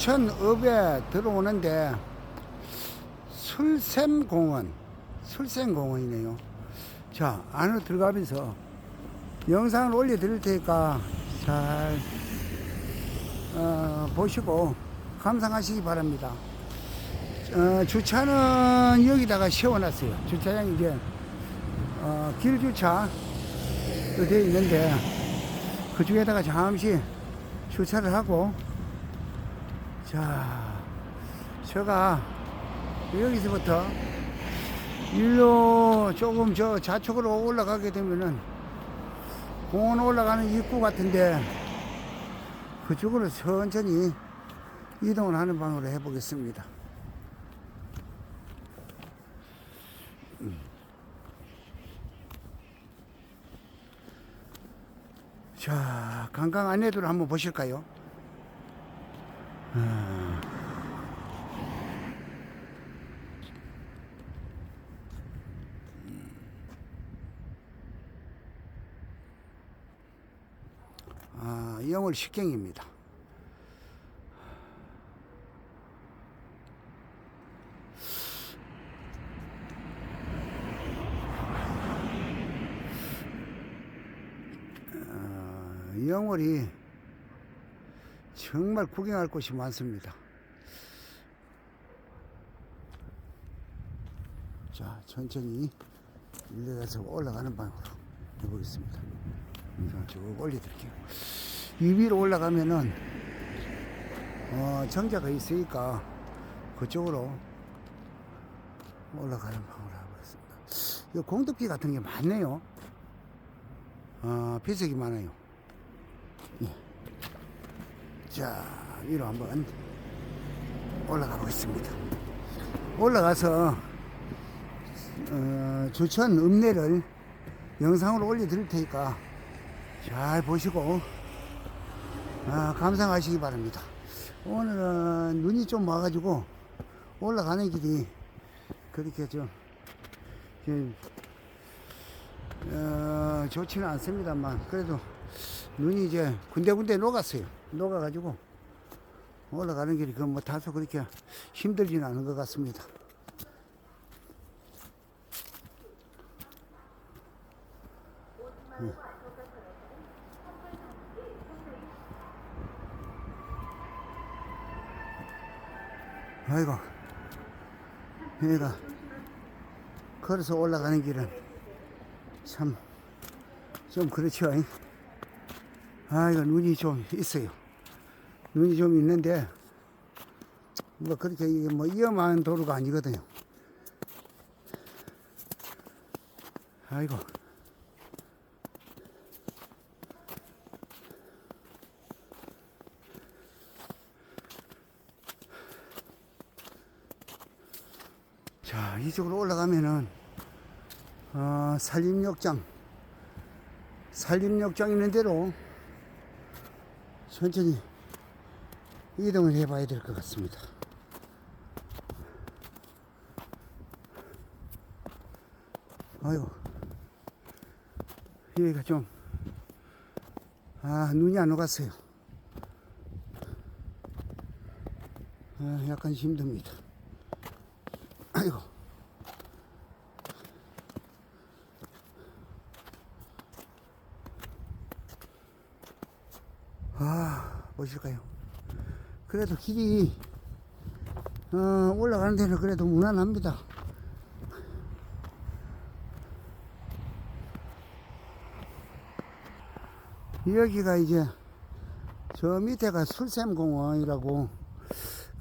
수천읍에 들어오는데 술샘공원, 술샘공원이네요. 자, 안으로 들어가면서 영상을 올려드릴 테니까 잘 어, 보시고 감상하시기 바랍니다. 어, 주차는 여기다가 세워놨어요. 주차장이 이제 어, 길 주차로 되어 있는데 그 중에다가 잠시 주차를 하고 자 제가 여기서부터 일로 조금 저 좌측으로 올라가게 되면은 공원 올라가는 입구 같은데 그쪽으로 천천히 이동을 하는 방으로 해보겠습니다. 자, 관광 안내도를 한번 보실까요? 아. 아, 영월 식경입니다. 어, 영월이 정말 구경할 곳이 많습니다. 자, 천천히 내려가서 올라가는 방향으로 해보겠습니다. 영상 쭉 올려드릴게요. 이 위로 올라가면은, 어, 정자가 있으니까 그쪽으로 올라가는 방향으로 해보겠습니다. 이 공덕비 같은 게 많네요. 어, 피색이 많아요. 예. 자, 위로 한번 올라가 보겠습니다. 올라가서 어, 주천 읍내를 영상으로 올려드릴 테니까 잘 보시고 아, 감상하시기 바랍니다. 오늘은 눈이 좀 와가지고 올라가는 길이 그렇게 좀, 좀 어, 좋지는 않습니다만 그래도 눈이 이제 군데군데 녹았어요. 녹아가지고 올라가는 길이 그뭐 다소 그렇게 힘들지는 않은 것 같습니다. 예. 아이고, 얘가 걸어서 올라가는 길은 참 좀 그렇죠. 잉? 아, 이거 눈이 좀 있어요. 눈이 좀 있는데, 뭐 그렇게 이게 뭐 위험한 도로가 아니거든요. 아이고. 자, 이쪽으로 올라가면은, 어, 산림욕장, 산림욕장 있는 대로 천천히 이동을 해봐야 될 것 같습니다. 아이고, 여기가 좀, 아, 눈이 안 녹았어요. 아, 약간 힘듭니다. 아이고. 아, 보실까요? 그래도 길이, 어, 올라가는 데는 그래도 무난합니다. 여기가 이제, 저 밑에가 술샘공원이라고,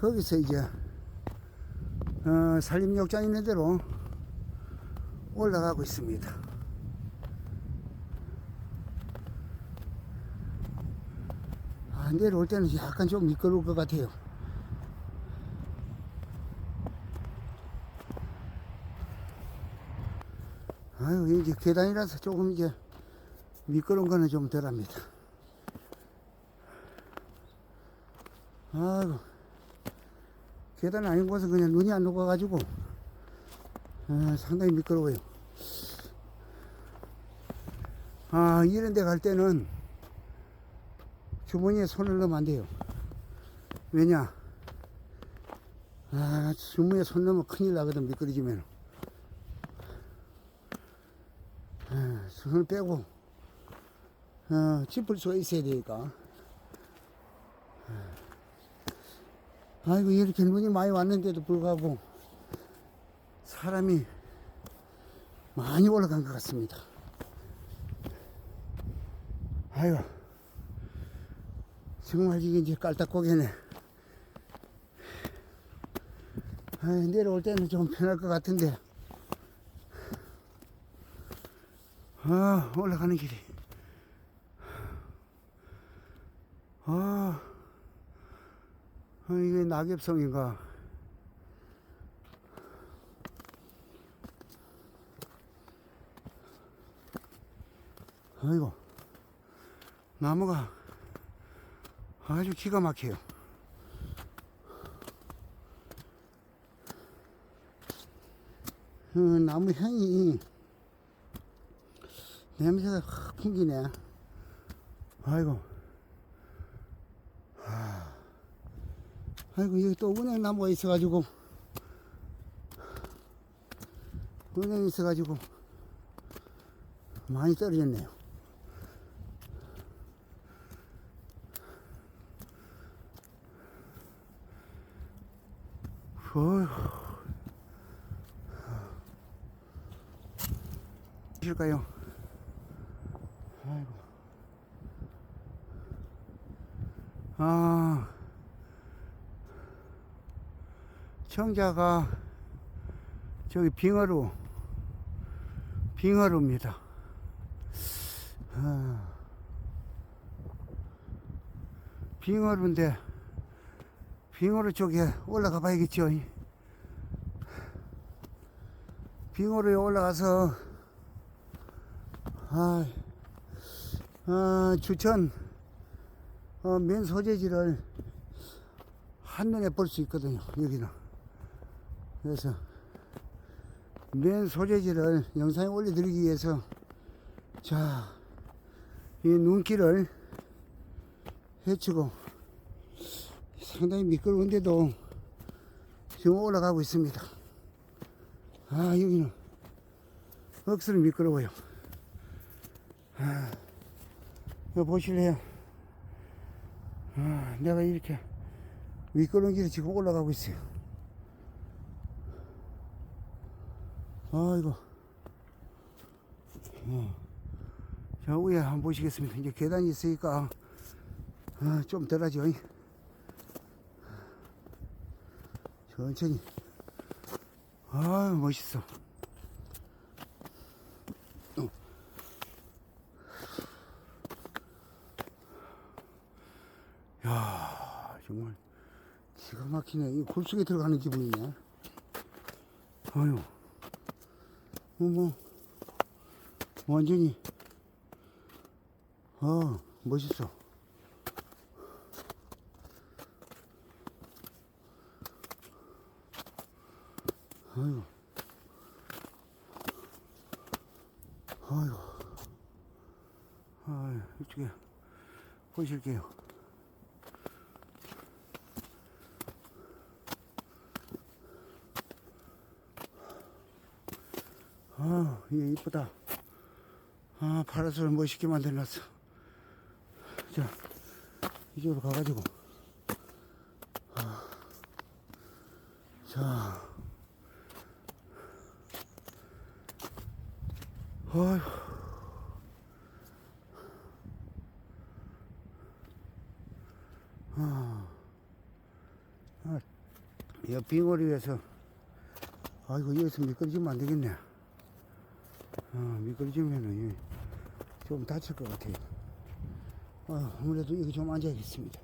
거기서 이제, 어, 산림욕장 있는 대로 올라가고 있습니다. 아, 내려올 때는 약간 좀 미끄러울 것 같아요. 아유, 이제 계단이라서 조금 이제 미끄러운 거는 좀 덜 합니다. 아이고, 계단 아닌 곳은 그냥 눈이 안 녹아가지고, 아, 상당히 미끄러워요. 아, 이런 데 갈 때는 주머니에 손을 넣으면 안 돼요. 왜냐? 아, 주머니에 손 넣으면 큰일 나거든, 미끄러지면. 아, 손을 빼고, 어, 짚을 수가 있어야 되니까. 아이고, 이렇게 눈이 많이 왔는데도 불구하고, 사람이 많이 올라간 것 같습니다. 아유, 정말 이게 이제 깔딱고개네. 아, 내려올 때는 좀 편할 것 같은데. 아, 올라가는 길이. 아, 아, 이게 낙엽성인가. 아이고, 나무가 아주 기가 막혀요. 어, 나무 향이 냄새가 확 풍기네. 아이고. 아, 아이고, 여기 또 은행 나무가 있어가지고. 은행이 있어가지고. 많이 떨어졌네요. 어휴. 실까요? 아이고. 아, 청자가 저기 빙하루, 빙하루입니다. 아, 빙하루인데, 빙하루 쪽에 올라가 봐야겠죠. 빙하루에 올라가서, 아, 아, 주천, 어, 면 소재지를 한눈에 볼 수 있거든요, 여기는. 그래서, 면 소재지를 영상에 올려드리기 위해서, 자, 이 눈길을 헤치고, 상당히 미끄러운데도 지금 올라가고 있습니다. 아, 여기는 억수로 미끄러워요. 아, 이거 보실래요? 아, 내가 이렇게 미끄러운 길을 지금 올라가고 있어요. 아이고. 어. 자, 위에 한번 보시겠습니다. 이제 계단이 있으니까, 아, 좀 덜하죠. 천천히. 아 멋있어. 어. 야 정말 기가 막히네. 이 골속에 들어가는 기분이네. 아유. 뭐, 뭐, 완전히, 아, 멋있어. 아이고. 아이고. 아 이쪽에 보실게요. 아, 이게 이쁘다. 아, 파라솔 멋있게 만들어놨어. 자, 이쪽으로 가가지고. 아, 자. 어휴. 아, 아, 옆 빙어리 위해서, 아이고, 여기서 미끄러지면 안 되겠네. 아, 미끄러지면은, 이- 좀 다칠 것 같아요. 아, 아무래도 여기 좀 앉아야겠습니다.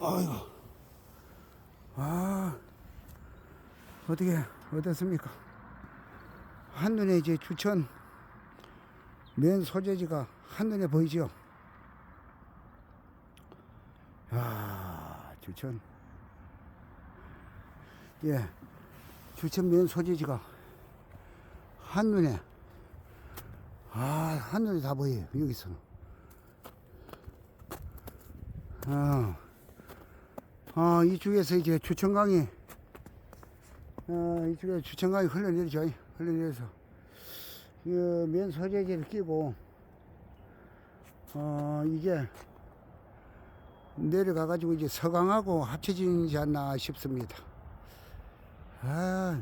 아이고. 아, 어떻게, 어떻습니까? 한눈에 이제 주천 면 소재지가 한눈에 보이죠? 아, 주천. 예, 주천 면 소재지가 한눈에, 아, 한눈에 다 보여요, 여기서는. 어, 어, 이쪽에서 이제 주천강이, 어, 이쪽에 주천강이 흘러내리죠. 흘러내려서, 이면 소재지를 끼고, 어, 이게 내려가 가지고 이제 서강하고 합쳐지지 않나 싶습니다. 아,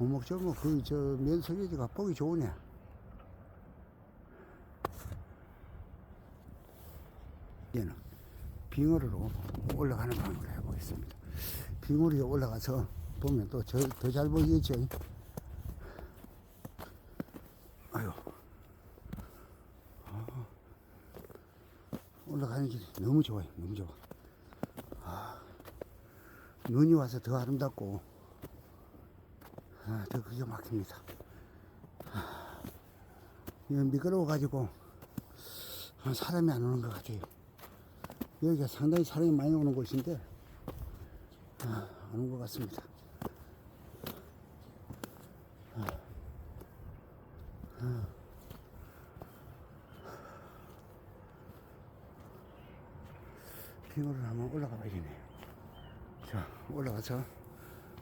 어목저목 그저 면소재지가 보기 좋으네. 얘는 빙어리로 올라가는 방법을 해보겠습니다. 빙어리에 올라가서 보면 또 더 잘 보이겠죠? 아유. 아, 올라가는 길이 너무 좋아요. 너무 좋아. 아, 눈이 와서 더 아름답고, 아, 더 그게 막힙니다. 아, 미끄러워가지고, 아, 사람이 안 오는 것 같아요. 여기가 상당히 사람이 많이 오는 곳인데, 아, 안온것 같습니다. 빙어를 한번 올라가 봐야겠네요. 자, 올라가서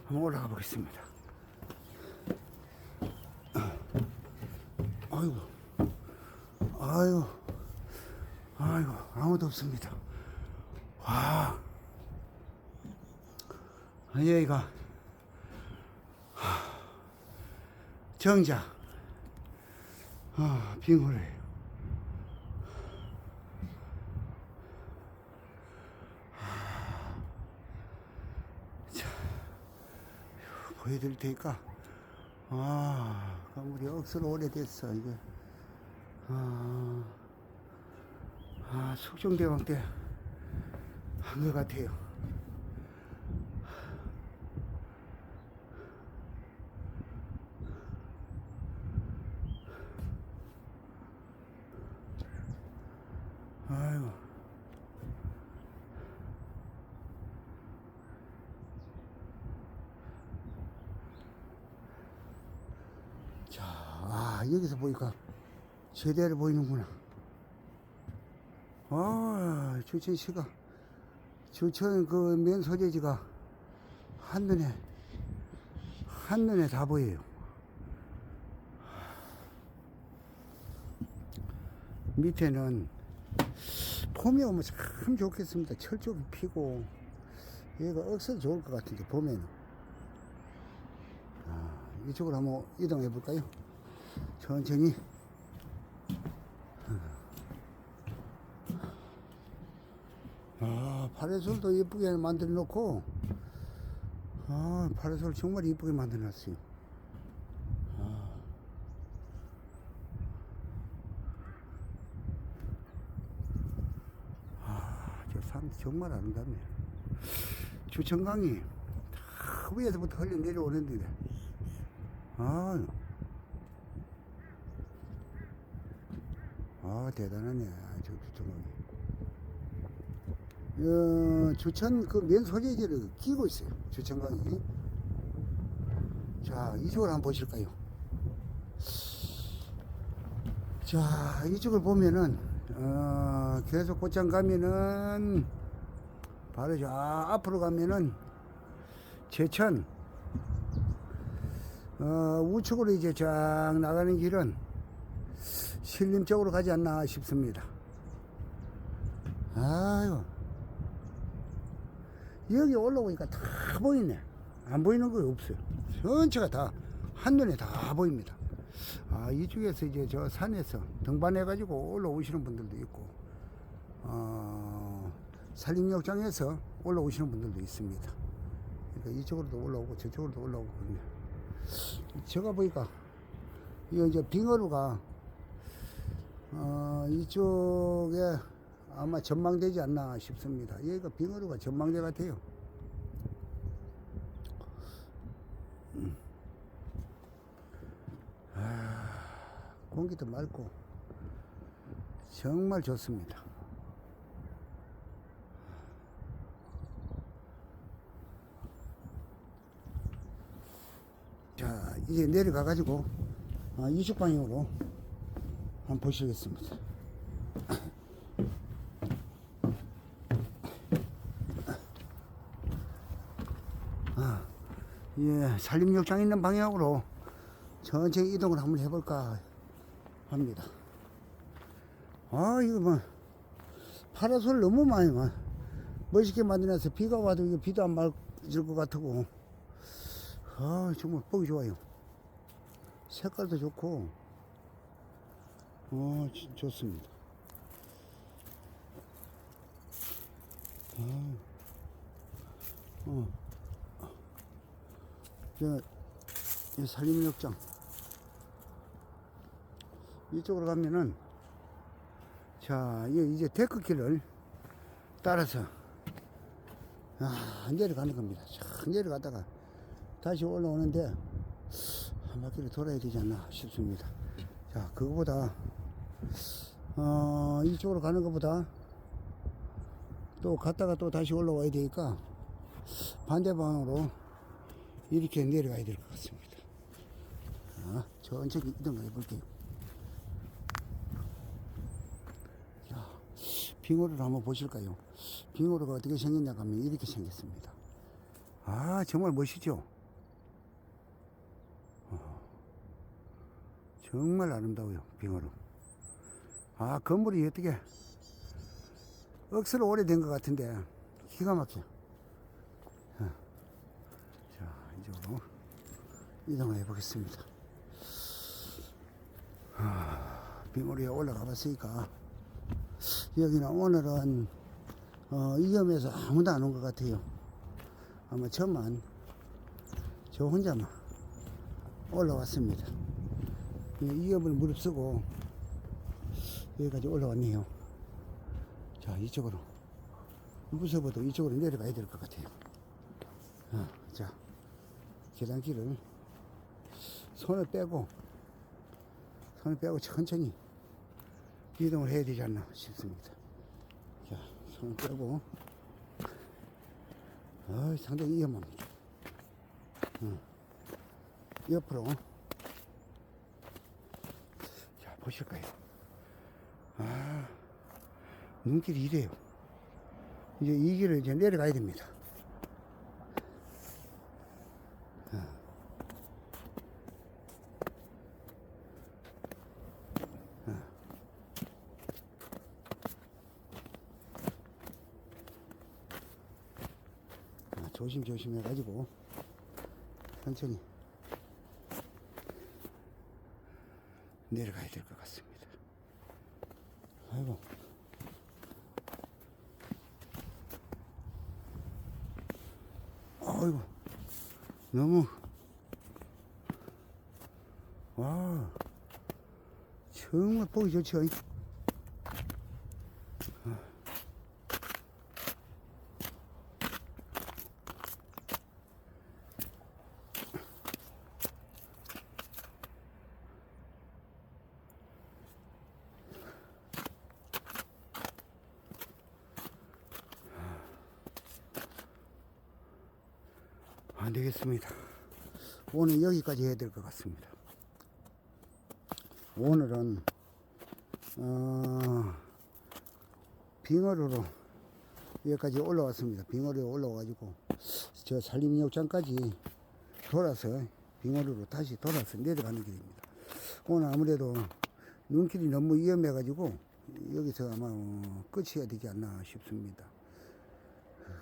한번 올라가 보겠습니다. 아이고, 아이고, 아이고, 아무도 없습니다. 와, 여기가. 정자, 아, 빙어래 보여드릴 테니까. 아 건물이 억수로 오래됐어 이게 아, 아 숙종대왕 때 한 것 같아요 아이고 자, 아, 여기서 보니까 제대로 보이는구나. 아, 주천시가, 주천 그 면 소재지가 한눈에, 한눈에 다 보여요. 밑에는 봄이 오면 참 좋겠습니다. 철쭉이 피고, 얘가 억수로 좋을 것 같은데, 봄에는. 이쪽으로 한번 이동해 볼까요? 천천히. 아, 파래솔도 예쁘게 만들어 놓고, 아, 파래솔 정말 예쁘게 만들어 놨어요. 아, 저산 정말 아름답네요. 주천강이 다 위에서부터 흘러 내려오는데, 아, 아 대단하네 저 주천강이. 어, 주천 그 면 소재지를 끼고 있어요 주천강이. 자 이쪽을 한번 보실까요? 자 이쪽을 보면은 어, 계속 곧장 가면은 바로 저 앞으로 가면은 제천 어, 우측으로 이제 쫙 나가는 길은 신림 쪽으로 가지 않나 싶습니다. 아유. 여기 올라오니까 다 보이네. 안 보이는 거 없어요. 전체가 다, 한눈에 다 보입니다. 아, 이쪽에서 이제 저 산에서 등반해가지고 올라오시는 분들도 있고, 어, 산림욕장에서 올라오시는 분들도 있습니다. 그러니까 이쪽으로도 올라오고 저쪽으로도 올라오고 그러네. 제가 보니까 이거 이제 빙어루가 어, 이쪽에 아마 전망되지 않나 싶습니다. 여기가 빙어루가 전망대 같아요. 음. 아, 공기도 맑고 정말 좋습니다. 자, 이제 내려가 가지고 어, 이쪽 방향으로 한번 보시겠습니다. 아, 예, 산림욕장 있는 방향으로 천천히 이동을 한번 해볼까 합니다. 아, 이거 뭐, 파라솔 너무 많이, 만 멋있게 만들어서 비가 와도 이거 비도 안 맞을 것 같고, 아, 정말 보기 좋아요. 색깔도 좋고, 어, 진- 좋습니다. 아, 어. 저, 이 산림욕장. 이쪽으로 가면은, 자, 이 이제 데크길을 따라서, 아, 내려가는 겁니다. 쫙 내려가다가 다시 올라오는데, 한 바퀴를 돌아야 되지 않나 싶습니다. 자, 그거보다, 어, 이쪽으로 가는 것보다, 또 갔다가 또 다시 올라와야 되니까, 반대 방향으로 이렇게 내려가야 될 것 같습니다. 자, 천천히 이동해 볼게요. 자, 빙어를 한번 보실까요? 빙어가 어떻게 생겼냐 하면 이렇게 생겼습니다. 아, 정말 멋있죠? 어, 정말 아름다워요, 빙어로. 아, 건물이 어떻게 억수로 오래된 것 같은데 기가 막혀. 자, 이쪽으로 이동해 보겠습니다. 아, 빙오리에 올라가 봤으니까 여기는 오늘은 어, 위험해서 아무도 안 온 것 같아요. 아마 저만 저 혼자만 올라왔습니다. 이 위험을 무릅쓰고 여기까지 올라왔네요. 자, 이쪽으로 무서워도 이쪽으로 내려가야 될 것 같아요. 어, 자, 계단길을 손을 빼고, 손을 빼고 천천히 이동을 해야 되지 않나 싶습니다. 자, 손을 빼고, 어, 상당히 위험합니다. 어, 옆으로, 자, 보실까요? 아, 눈길이 이래요. 이제 이 길을 이제 내려가야 됩니다. 아, 조심조심 해가지고 천천히 내려가야 될 것 같습니다. 아이고. 아이고. 너무. 와. 정말 보기 좋죠. 안 되겠습니다. 오늘 여기까지 해야 될 것 같습니다. 오늘은 어, 빙어루로 여기까지 올라왔습니다. 빙어루에 올라와가지고 저 산림욕장까지 돌아서 빙어루로 다시 돌아서 내려가는 길입니다. 오늘 아무래도 눈길이 너무 위험해가지고 여기서 아마 어, 끝이어야 되지 않나 싶습니다.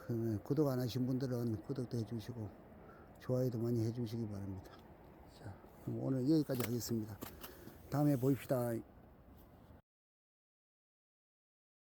그러면 구독 안 하신 분들은 구독도 해주시고 좋아요도 많이 해주시기 바랍니다. 자, 오늘 여기까지 하겠습니다. 다음에 봅시다.